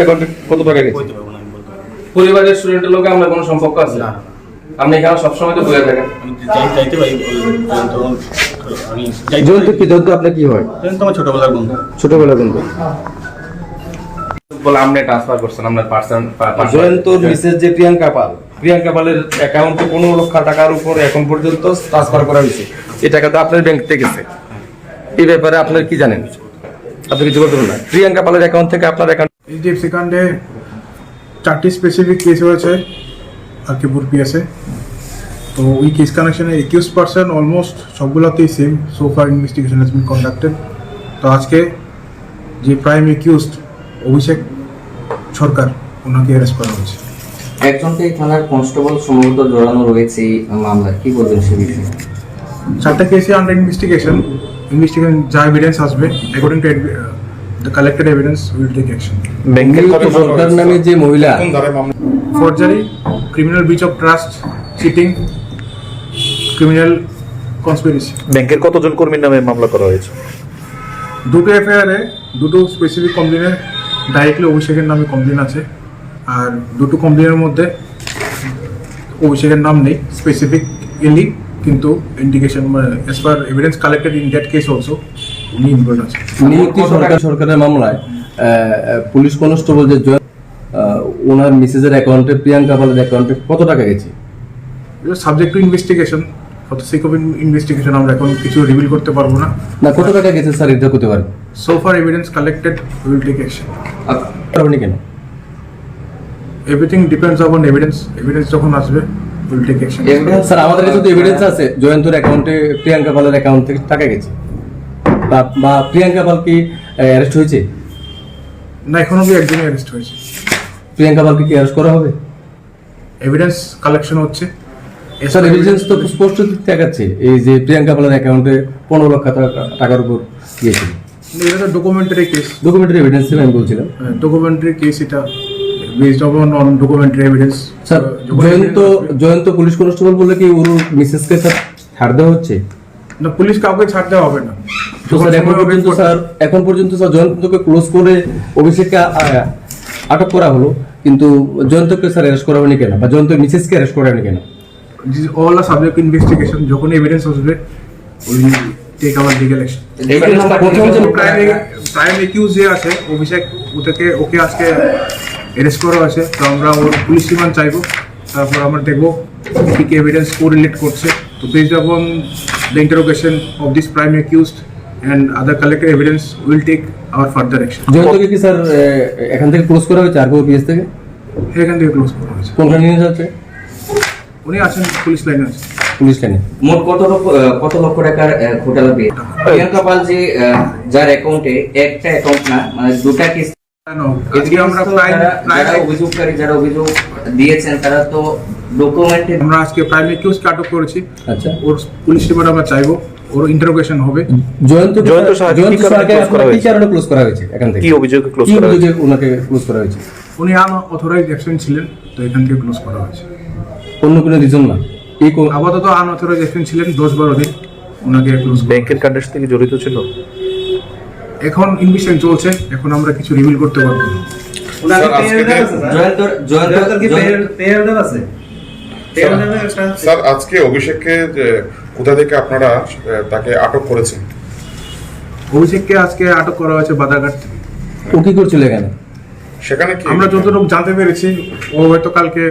অ্যাকাউন্টে কত টাকা গেছে? বলতে পারব না আমি বলতে পারব না। পরিবারের স্টুডেন্টের লোকে আপনার কোনো সম্পর্ক আছে? না, না, না। আপনি এখানে সবসময় তো বলে থাকেন। আমি যাই যাইতে পারি ওই আমি যাইতে জয়ন্ত পারি কি আপনার কি হয়? জয়ন্ত আমার ছোটবেলার বন্ধু। ছোটবেলা কিন্তু বলে আপনি ট্রান্সফার করছেন আপনার পার্সন জয়ন্তর মিসেস যে প্রিয়াঙ্কা পাল। প্রিয়াঙ্কা পালের অ্যাকাউন্টে পনেরো লক্ষ টাকার উপর এখন পর্যন্ত ট্রান্সফার করা হয়েছে। এই টাকা তো আপনার ব্যাংক থেকে গেছে। এই ব্যাপারে আপনার কি জানেন? আপনি কিছু বলতে পারবেন না? প্রিয়াঙ্কা পালের অ্যাকাউন্ট থেকে আপনার অ্যাকাউন্ট এইচডিএফসি কাণ্ডে চারটি স্পেসিফিক কেস হয়েছে আকিপুর পিএসে তো ওই কেস কানেকশনে একিউজ পার্সন অলমোস্ট সবগুলোতেই same so far investigation has been conducted তো আজকে যে প্রাইম একিউজড অভিষেক সরকার ওনাকে অ্যারেস্ট করা হয়েছে। একজনকে থানার কনস্টেবল সম্ভবত জড়ানো রয়েছে এই মামলায় কি বলবেন সে বিষয়ে? চারটা কেসে আন্ডার ইনভেস্টিগেশন ইনভেস্টিগেশন যা এভিডেন্স আসবে according to the collected evidence will take action ব্যাংকের কত সরকার নামে যে মহিলা forgery criminal breach of trust cheating criminal conspiracy ব্যাংকের কতজন কর্মীর নামে মামলা করা হয়েছে? দুটো এফআইআরে দুটো স্পেসিফিক কমপ্লেনে ডাইরেক্টলি অভিষেকের নামে কমপ্লেন আছে। আর দুটো কমপ্লেনের মধ্যে অভিষেকের নাম নেই স্পেসিফিক এলি কিন্তু indication as per evidence collected in that case also নিযুক্তি সরকার সরকারের মামলায় পুলিশ কনস্টেবল যে ওনার মিসেসের অ্যাকাউন্টে প্রিয়াঙ্কা পালের অ্যাকাউন্টে কত টাকা গেছে? Subject to investigation for the sake of investigation আমরা এখন কিছু রিভিল করতে পারব না। না কত টাকা গেছে স্যার এটা করতে পারেন so far evidence collected will take action পারবেন কেন? Everything depends on evidence evidence যখন আসবে উইল টেক অ্যাকশন স্যার আমাদের কাছে তো এভিডেন্স আছে জয়ন্তর অ্যাকাউন্টে প্রিয়াঙ্কা পালের অ্যাকাউন্ট থেকে টাকা গেছে। বা প্রিয়াঙ্কা পাল কি অ্যারেস্ট হয়েছে? না এখন অব্দি একজনই অ্যারেস্ট হয়েছে। প্রিয়াঙ্কা পালকে কি অ্যারেস্ট করা হবে? এভিডেন্স কালেকশন হচ্ছে। স্যার এভিডেন্স তো স্পষ্ট দেখাচ্ছে এই যে প্রিয়াঙ্কা পালের অ্যাকাউন্টে পনেরো লক্ষ টাকা- টাকার উপর গিয়েছিল। এটা তো ডকুমেন্টারি কেস ডকুমেন্টারি এভিডেন্স ছিল আমি বলছিলাম। ডকুমেন্টারি কেস এটা based on on documentary evidence sir Jayanta Jayanta police constable বলে কি ওর মিসেসকে স্যার ছাড় দেওয়া হচ্ছে? না পুলিশ কাউকে ছাড় দেওয়া হবে না। এখন পর্যন্ত স্যার এখন পর্যন্ত স্যার জয়ন্তকে ক্লোজ করে অভিষেককে আটক করা হলো কিন্তু জয়ন্তকে স্যার অ্যারেস্ট করা হয়নি কেন? বা জয়ন্ত মিসেসকে অ্যারেস্ট করা হয়নি কেন? অল আর সাবজেক্ট ইনভেস্টিগেশন যখন এভিডেন্স আসবে take our legal action prime accused যে আছে অভিষেক ওটাকে ওকে আজকে অ্যারেস্ট করা হয়েছে। তো আমরা ওর পুলিশ রিমান্ড চাইব। তারপর আমরা দেখব কি কি এভিডেন্স কোরিলেট করছে। তো based on the interrogation of this prime accused and other collected evidence will take our further action জয়ন্তকে কি স্যার এখান থেকে ক্লোজ করা হয়েছে আর পিএস থেকে? এখান থেকে ক্লোজ করা হয়েছে। কোনখানে নিয়ে যাচ্ছে উনি আছেন পুলিশ লাইনে আছে পুলিশ লাইনে। মোট কত লক্ষ কত লক্ষ টাকার ঘোটালা পেয়ে প্রিয়াঙ্কা পাল যে আহ, যার অ্যাকাউন্টে একটা অ্যাকাউন্ট না মানে দুটা কেস কেন? আজকে আমরা প্রাইম যারা অভিযোগকারী যারা অভিযোগ দিয়েছেন তারা তো ডকুমেন্টে আমরা আজকে প্রাইম একিউজকে আটক করেছি। আচ্ছা। ওর পুলিশ রিমান্ড আমরা চাইব ওর ইন্টারোগেশন হবে। জয়ন্ত জয়ন্ত সাহাকে কি কারণে কি কারণে ক্লোজ করা হয়েছে। এখান থেকে। কি অভিযোগে close কি করা হয়েছে? ওনাকে ক্লোজ করা হয়েছে? উনি আনঅথরাইজড অ্যাবসেন্ট ছিলেন তো এখান থেকে ক্লোজ করা হয়েছে। অন্য কোনো রিজন না? এই কো- আপাতত আনঅথরাইজড অ্যাবসেন্ট ছিলেন দশ বারো দিন ওনাকে ক্লোজ ব্যাংকের কাণ্ডের সাথে জড়িত ছিল? এখন ইনভেস্টিগেশন চলছে এখন আমরা কিছু রিভিল করতে পারব না। জয়ন্ত জয়ন্ত স্যার আজকে অভিষেককে কোথা থেকে আপনারা তাকে আটক করেছেন? অভিষেককে আজকে আটক করা হয়েছে বাদাঘাট ও কি করছিল এখানে? সেখানে কি আমরা যতটুকু জানতে পেরেছি ও হয়তো কালকে